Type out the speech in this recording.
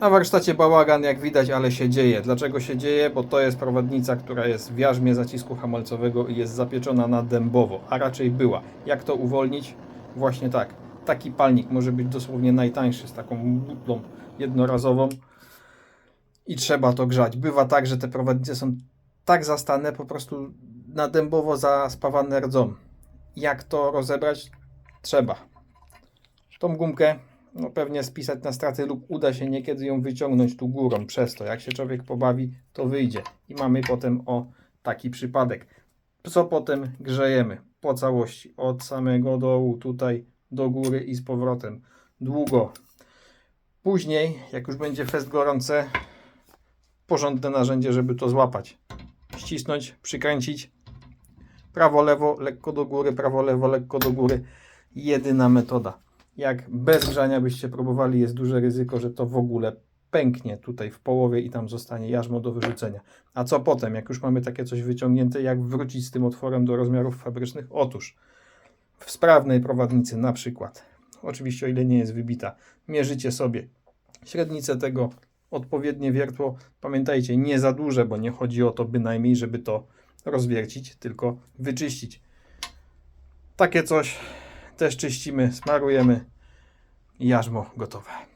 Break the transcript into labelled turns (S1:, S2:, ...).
S1: Na warsztacie bałagan, jak widać, ale się dzieje. Dlaczego się dzieje? Bo to jest prowadnica, która jest w jarzmie zacisku hamulcowego i jest zapieczona na dębowo, a raczej była. Jak to uwolnić? Właśnie tak. Taki palnik może być dosłownie najtańszy, z taką butlą jednorazową i trzeba to grzać. Bywa tak, że te prowadnice są tak zastane, po prostu na dębowo zaspawane rdzą. Jak to rozebrać? Trzeba. Tą gumkę no pewnie spisać na straty lub uda się niekiedy ją wyciągnąć tu górą przez to. Jak się człowiek pobawi, to wyjdzie. I mamy potem o taki przypadek. Co potem grzejemy po całości, od samego dołu tutaj do góry i z powrotem. Długo. Później, jak już będzie fest gorące, porządne narzędzie, żeby to złapać. Ścisnąć, przykręcić. Prawo, lewo, lekko do góry, prawo, lewo, lekko do góry. Jedyna metoda. Jak bez grzania byście próbowali, jest duże ryzyko, że to w ogóle pęknie tutaj w połowie i tam zostanie jarzmo do wyrzucenia. A co potem, jak już mamy takie coś wyciągnięte, jak wrócić z tym otworem do rozmiarów fabrycznych? Otóż w sprawnej prowadnicy na przykład, oczywiście o ile nie jest wybita, mierzycie sobie średnicę tego, odpowiednie wiertło. Pamiętajcie, nie za duże, bo nie chodzi o to bynajmniej, żeby to rozwiercić, tylko wyczyścić. Takie coś też czyścimy, smarujemy jarzmo gotowe.